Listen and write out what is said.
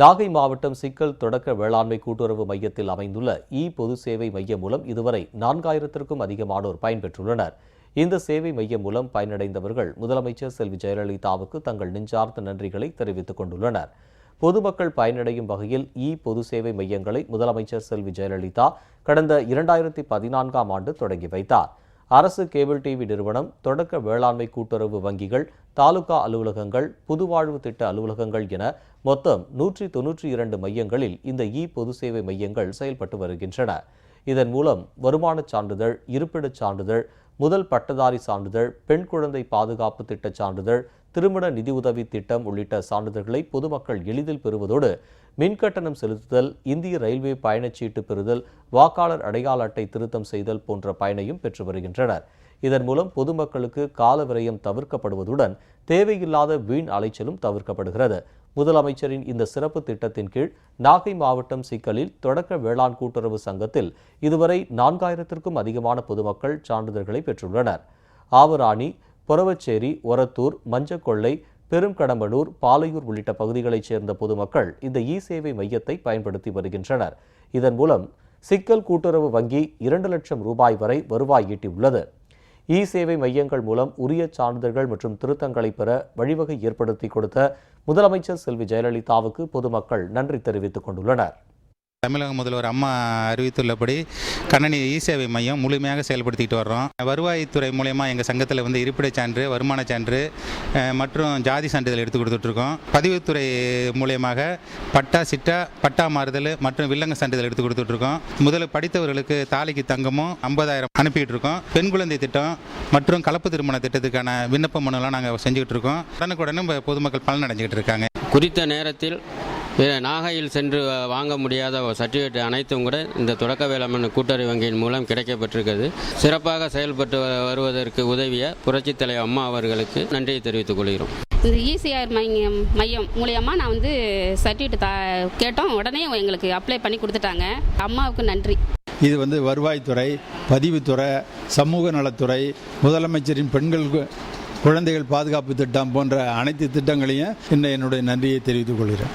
நாகை மாவட்டம் சிக்கல் தொடக்க வேளாண்மை கூட்டுறவு மையத்தில் அமைந்துள்ள இ பொது சேவை மையம் மூலம் இதுவரை நான்காயிரத்திற்கும் அதிகமானோர் பயன்பெற்றுள்ளனர். இந்த சேவை மையம் மூலம் பயனடைந்தவர்கள் முதலமைச்சர் செல்வி ஜெயலலிதாவுக்கு தங்கள் நெஞ்சார்ந்த நன்றிகளை தெரிவித்துக் கொண்டுள்ளனர். பொதுமக்கள் பயனடையும் வகையில் இ பொது சேவை மையங்களை முதலமைச்சர் செல்வி ஜெயலலிதா கடந்த இரண்டாயிரத்தி பதினான்காம் ஆண்டு தொடங்கி வைத்தார். அரசு கேபிள் டிவி நிறுவனம் தொடக்க வேளாண்மை கூட்டுறவு வங்கிகள் தாலுகா அலுவலகங்கள் புதுவாழ்வு திட்ட அலுவலகங்கள் என மொத்தம் நூற்றி தொன்னூற்றி இரண்டு மையங்களில் இந்த இ பொது சேவை மையங்கள் செயல்பட்டு வருகின்றன. இதன் மூலம் வருமானச் சான்றிதழ் இருப்பிடச் சான்றிதழ் முதல் பட்டதாரி சான்றிதழ் பெண் குழந்தை பாதுகாப்பு திட்ட சான்றிதழ் திருமண நிதியுதவி திட்டம் உள்ளிட்ட சான்றிதழ்களை பொதுமக்கள் எளிதில் பெறுவதோடு மின்கட்டணம் செலுத்துதல் இந்திய ரயில்வே பயணச்சீட்டு பெறுதல் வாக்காளர் அடையாள அட்டை திருத்தம் செய்தல் போன்ற பயனையும் பெற்று வருகின்றனர். இதன் மூலம் பொதுமக்களுக்கு கால விரயம் தவிர்க்கப்படுவதுடன் தேவையில்லாத வீண் அலைச்சலும் தவிர்க்கப்படுகிறது. முதலமைச்சரின் இந்த சிறப்பு திட்டத்தின் கீழ் நாகை மாவட்டம் சிக்கலில் தொடக்க வேளாண் கூட்டுறவு சங்கத்தில் இதுவரை நான்காயிரத்திற்கும் அதிகமான பொதுமக்கள் சான்றிதழ்களை பெற்றுள்ளனர். ஆவராணி புறவச்சேரி ஒரத்தூர் மஞ்சக்கொள்ளை பெரும்கடம்பனூர் பாலையூர் உள்ளிட்ட பகுதிகளைச் சேர்ந்த பொதுமக்கள் இந்த இ சேவை மையத்தை பயன்படுத்தி வருகின்றனர். இதன் மூலம் சிக்கல் கூட்டுறவு வங்கி இரண்டு லட்சம் ரூபாய் வரை வருவாய் ஈட்டியுள்ளது. இ சேவை மையங்கள் மூலம் உரிய சான்றிதழ்கள் மற்றும் திருத்தங்களை பெற வழிவகை ஏற்படுத்தி கொடுத்த முதலமைச்சர் செல்வி ஜெயலலிதாவுக்கு பொதுமக்கள் நன்றி தெரிவித்துக் கொண்டுள்ளனர். தமிழக முதல்வர் அம்மா அறிவித்துள்ளபடி கண்ணனி இ சேவை மையம் முழுமையாக செயல்படுத்திக்கிட்டு வர்றோம். வருவாய்த்துறை மூலயமா எங்கள் சங்கத்தில் வந்து இருப்பிடச் சான்று வருமான சான்று மற்றும் ஜாதி சான்றிதழ் எடுத்து கொடுத்துட்ருக்கோம். பதிவுத்துறை மூலியமாக பட்டா சிட்டா பட்டா மாறுதல் மற்றும் வில்லங்க சான்றிதழ் எடுத்து கொடுத்துட்ருக்கோம். முதல்ல படித்தவர்களுக்கு தாலிக்கு தங்கமும் ஐம்பதாயிரம் அனுப்பிட்டு இருக்கோம் பெண் குழந்தை திட்டம் மற்றும் கலப்பு திருமண திட்டத்துக்கான விண்ணப்ப மனுலாம் நாங்கள் செஞ்சுக்கிட்டு இருக்கோம் உடனுக்குடனே பொதுமக்கள் பலன் அடைஞ்சிக்கிட்டு இருக்காங்க குறித்த நேரத்தில் நாகையில் சென்று வாங்க முடியாத சர்டிஃபிகேட் அனைத்தும் கூட இந்த தொடக்க வேளாண்மை கூட்டுறவு வங்கியின் மூலம் கிடைக்கப்பட்டிருக்கிறது. சிறப்பாக செயல்பட்டு வருவதற்கு உதவிய புரட்சித் தலைவர் அம்மா அவர்களுக்கு நன்றியை தெரிவித்துக் கொள்கிறோம். இந்த இசிஆர் மையம் மையம் மூலியமாக நான் வந்து சர்டிஃபிகேட் தா கேட்டோம். உடனே எங்களுக்கு அப்ளை பண்ணி கொடுத்துட்டாங்க. அம்மாவுக்கு நன்றி. இது வந்து வருவாய்த்துறை பதிவுத்துறை சமூக நலத்துறை முதலமைச்சரின் பெண்கள் குழந்தைகள் பாதுகாப்பு திட்டம் போன்ற அனைத்து திட்டங்களையும் என்னுடைய நன்றியை தெரிவித்துக் கொள்கிறேன்.